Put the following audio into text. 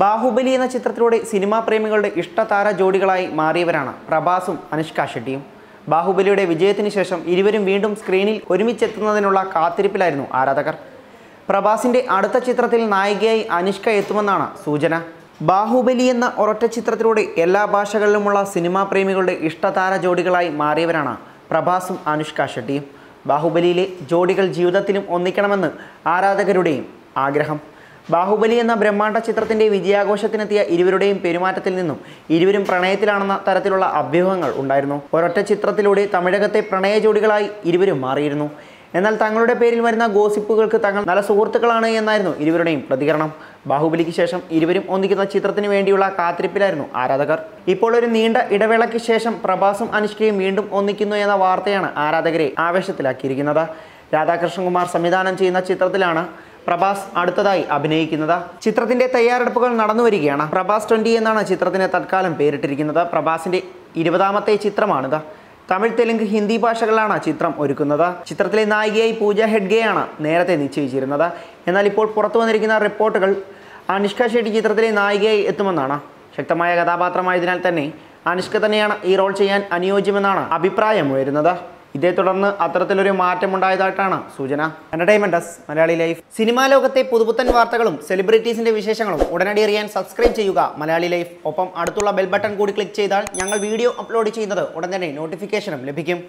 ബാഹുബലി എന്ന ചിത്രത്തിലൂടെ സിനിമാ പ്രേമികളുടെ ഇഷ്ടതാര ജോഡികളായി മാറിയവരാണ് പ്രഭാസും അനുഷ്ക ഷെട്ടിയും. ബാഹുബലിയുടെ വിജയത്തിന് ശേഷം ഇരുവരും വീണ്ടും സ്ക്രീനിൽ ഒരുമിച്ചെത്തുന്നതിനുള്ള കാത്തിരിപ്പിലായിരുന്നു ആരാധകർ. പ്രഭാസിന്റെ അടുത്ത ചിത്രത്തിൽ നായികയായി അനുഷ്ക എത്തുമെന്നാണ് സൂചന. ബാഹുബലി എന്ന ഒരൊറ്റ ചിത്രത്തിലൂടെ എല്ലാ ഭാഷകളിലുമുള്ള സിനിമാ പ്രേമികളുടെ ഇഷ്ടതാര ജോഡികളായി മാറിയവരാണ് പ്രഭാസും അനുഷ്ക ഷെട്ടിയും. ബാഹുബലിയിലെ ജോഡികൾ ജീവിതത്തിലും ഒന്നിക്കണമെന്ന് ആരാധകരുടെയും ആഗ്രഹം. ബാഹുബലി എന്ന ബ്രഹ്മാണ്ഡ ചിത്രത്തിന്റെ വിജയാഘോഷത്തിനെത്തിയ ഇരുവരുടെയും പെരുമാറ്റത്തിൽ നിന്നും ഇരുവരും പ്രണയത്തിലാണെന്ന തരത്തിലുള്ള അഭ്യൂഹങ്ങൾ ഉണ്ടായിരുന്നു. ഒരൊറ്റ ചിത്രത്തിലൂടെ തമിഴകത്തെ പ്രണയ ജോഡികളായി ഇരുവരും മാറിയിരുന്നു. എന്നാൽ തങ്ങളുടെ പേരിൽ വരുന്ന ഗോസിപ്പുകൾക്ക് തങ്ങൾ നല്ല സുഹൃത്തുക്കളാണ് എന്നായിരുന്നു ഇരുവരുടെയും പ്രതികരണം. ബാഹുബലിക്ക് ശേഷം ഇരുവരും ഒന്നിക്കുന്ന ചിത്രത്തിന് വേണ്ടിയുള്ള കാത്തിരിപ്പിലായിരുന്നു ആരാധകർ. ഇപ്പോൾ ഒരു നീണ്ട ഇടവേളയ്ക്ക് ശേഷം പ്രഭാസും അനുഷ്കയും വീണ്ടും ഒന്നിക്കുന്നു എന്ന വാർത്തയാണ് ആരാധകരെ ആവേശത്തിലാക്കിയിരിക്കുന്നത്. രാധാകൃഷ്ണകുമാർ സംവിധാനം ചെയ്യുന്ന ചിത്രത്തിലാണ് പ്രഭാസ് അടുത്തതായി അഭിനയിക്കുന്നത്. ചിത്രത്തിന്റെ തയ്യാറെടുപ്പുകൾ നടന്നു വരികയാണ് പ്രഭാസ് ട്വന്റി എന്നാണ് ചിത്രത്തിന് തൽക്കാലം പേരിട്ടിരിക്കുന്നത്. പ്രഭാസിന്റെ ഇരുപതാമത്തെ ചിത്രമാണിത്. തമിഴ് തെലുങ്ക് ഹിന്ദി ഭാഷകളിലാണ് ചിത്രം ഒരുക്കുന്നത്. ചിത്രത്തിലെ നായികയായി പൂജ ഹെഡ്ഗെയാണ് നേരത്തെ നിശ്ചയിച്ചിരുന്നത്. എന്നാൽ ഇപ്പോൾ പുറത്തു വന്നിരിക്കുന്ന റിപ്പോർട്ടുകൾ അനുഷ്ക ഷെട്ടി ചിത്രത്തിലെ നായികയായി എത്തുമെന്നാണ്. ശക്തമായ കഥാപാത്രമായതിനാൽ തന്നെ അനുഷ്ക തന്നെയാണ് ഈ റോൾ ചെയ്യാൻ അനുയോജ്യമെന്നാണ് അഭിപ്രായം ഉയരുന്നത്. ഇതേ തുടർന്ന് അത്തരത്തിലൊരു മാറ്റമുണ്ടായതായിട്ടാണ് സൂചന. Entertainment Malayali life. സിനിമാ ലോകത്തെ പുതുപുത്തൻ വാർത്തകളും സെലിബ്രിറ്റീസിന്റെ വിശേഷങ്ങളും ഉടനടി അറിയാൻ സബ്സ്ക്രൈബ് ചെയ്യുക മലയാളി ലൈഫ്. ഒപ്പം അടുത്തുള്ള ബെൽ ബട്ടൺ കൂടി ക്ലിക്ക് ചെയ്താൽ ഞങ്ങൾ വീഡിയോ അപ്ലോഡ് ചെയ്യുന്നത് ഉടൻ തന്നെ നോട്ടിഫിക്കേഷനും ലഭിക്കും.